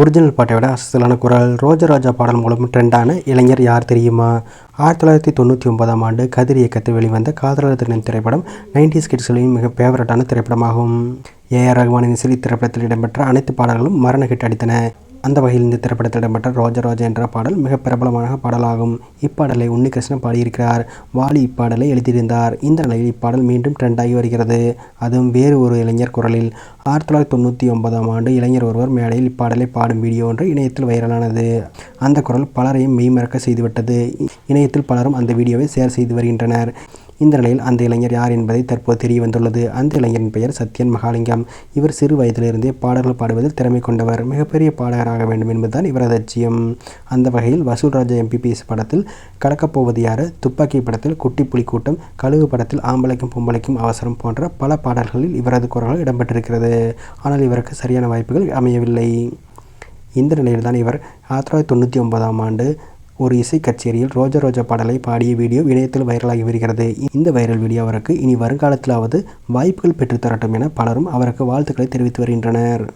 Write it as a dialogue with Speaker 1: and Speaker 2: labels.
Speaker 1: Original பாட்டை விட அசலான குரல் ரோஜராஜா பாடல் மூலம் ட்ரெண்டான இளைஞர் யார் தெரியுமா? ஆயிரத்தி தொள்ளாயிரத்தி தொண்ணூற்றி ஒன்பதாம் ஆண்டு கதிர் இயக்கத்தில் வெளிவந்த காதலர் தினம் திரைப்படம் நைன்டிஸ் ஸ்கிட்ஸ்களின் மிக ஃபேவரட்டான திரைப்படமாகும். ஏ ஆர் ரஹ்மானின் சிலி திரைப்படத்தில் இடம்பெற்ற அனைத்து பாடல்களும் மரண ஹிட் அடித்தன. அந்த வகையில் இந்த திரைப்படத்தில் இடம்பெற்ற ரோஜராஜா என்ற பாடல் மிக பிரபலமான பாடலாகும். இப்பாடலை உன்னிகிருஷ்ணன் பாடியிருக்கிறார். வாலி இப்பாடலை எழுதியிருந்தார். இந்த நிலையில் இப்பாடல் மீண்டும் ட்ரெண்டாகி வருகிறது. அதுவும் வேறு ஒரு இளைஞர் குரலில். ஆயிரத்தி தொள்ளாயிரத்தி தொண்ணூற்றி ஒன்பதாம் ஆண்டு இளைஞர் ஒருவர் மேடையில் இப்பாடலை பாடும் வீடியோ ஒன்று இணையத்தில் வைரலானது. அந்த குரல் பலரையும் மெய்மறக்க செய்துவிட்டது. இணையத்தில் பலரும் அந்த வீடியோவை ஷேர் செய்து வருகின்றனர். இந்த நிலையில் அந்த இளைஞர் யார் என்பதை தற்போது தெரிய வந்துள்ளது அந்த இளைஞரின் பெயர் சத்யன் மகாலிங்கம். இவர் சிறு வயதிலிருந்தே பாடல்கள் பாடுவதில் திறமை கொண்டவர். மிகப்பெரிய பாடகராக வேண்டும் என்பதுதான் இவரது லட்சியம். அந்த வகையில் வசூல் ராஜா எம்பிபிஎஸ் படத்தில் கலக்கப்போவது யார்? துப்பாக்கி படத்தில் குட்டி புலி கூட்டம் கழுவு படத்தில் ஆம்பளைக்கும் பொம்பளைக்கும் அவசரம் போன்ற பல பாடல்களில் இவரது குரல்கள் இடம்பெற்றிருக்கிறது. ஆனால் இவருக்கு சரியான வாய்ப்புகள் அமையவில்லை. இந்த நிலையில்தான் இவர் ஆயிரத்தி தொள்ளாயிரத்தி தொண்ணூற்றி ஒன்பதாம் ஆண்டு ஒரு இசை கச்சேரியில் ரோஜா ரோஜா பாடலை பாடிய வீடியோ இணையத்தில் வைரலாகி வருகிறது. இந்த வைரல் வீடியோ அவருக்கு இனி வருங்காலத்திலாவது வாய்ப்புகள் பெற்றுத்தரட்டும் என பலரும் அவருக்கு வாழ்த்துக்களை தெரிவித்து வருகின்றனர்.